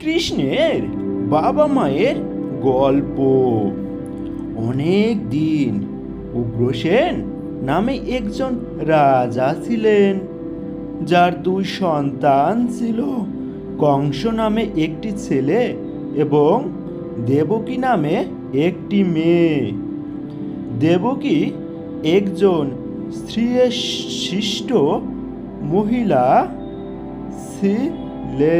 কৃষ্ণের বাবা মায়ের গল্প। অনেক দিন উগ্রসেন নামে একজন রাজা ছিলেন, যার দুই সন্তান ছিল। কংস নামে একটি ছেলে এবং দেবকী নামে একটি মেয়ে। দেবকী একজন স্ত্রীশিষ্ট মহিলা ছিলেন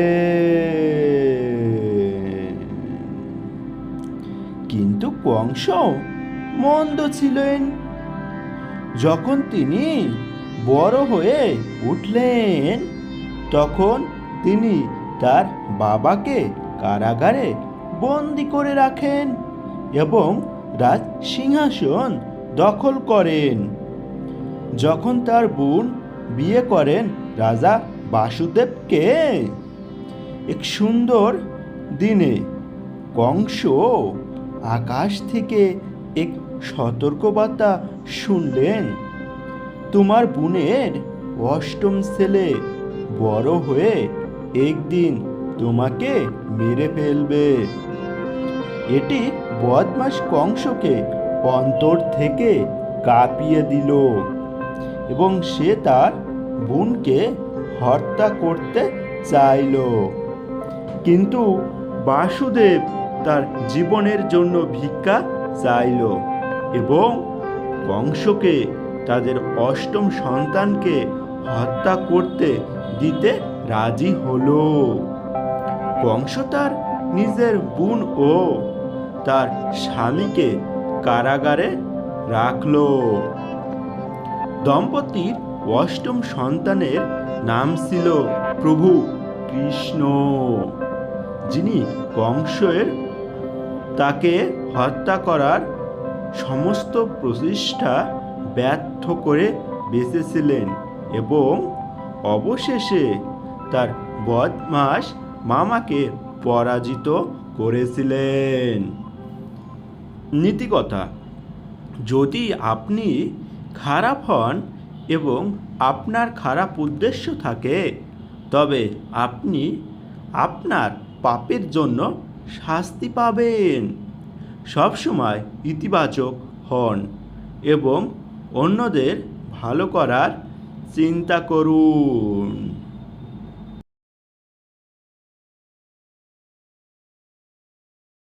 কিন্তু কংস মন্দ ছিলেন। যখন তিনি বড় হয়ে উঠলেন, তখন তিনি তার বাবাকে কারাগারে বন্দি করে রাখেন এবং রাজ সিংহাসন দখল করেন। যখন তার বোন বিয়ে করেন, রাজা বাসুদেবকে এক সুন্দর দিনে কংস আকাশ থেকে এক সতর্কবার্তা শুনলেন। তোমার বোনের অষ্টম ছেলে বড় হয়ে একদিন তোমাকে মেরে ফেলবে। এটি বদমাস কংসকে অন্তর থেকে কাঁপিয়ে দিল এবং সে তার বোনকে হত্যা করতে চাইল। কিন্তু বাসুদেব তার জীবনের জন্য ভিক্ষা চাইল এবং কংসকে তাদের অষ্টম সন্তানকে হত্যা করতে দিতে রাজি হলো। কংস তার নিজের বোন ও তার স্বামীকে কারাগারে রাখল। দম্পতির অষ্টম সন্তানের নাম ছিল প্রভু কৃষ্ণ। যিনি কংসের তাকে হত্যা করার সমস্ত প্রচেষ্টা ব্যর্থ করে বেঁচেছিলেন এবং অবশেষে তার বদমাস মামাকে পরাজিত করেছিলেন। নীতিকথা, যদি আপনি খারাপ হন এবং আপনার খারাপ উদ্দেশ্য থাকে, তবে আপনি আপনার পাপের জন্য শাস্তি পাবেন। সবসময় ইতিবাচক হন এবং অন্যদের ভালো করার চিন্তা করুন।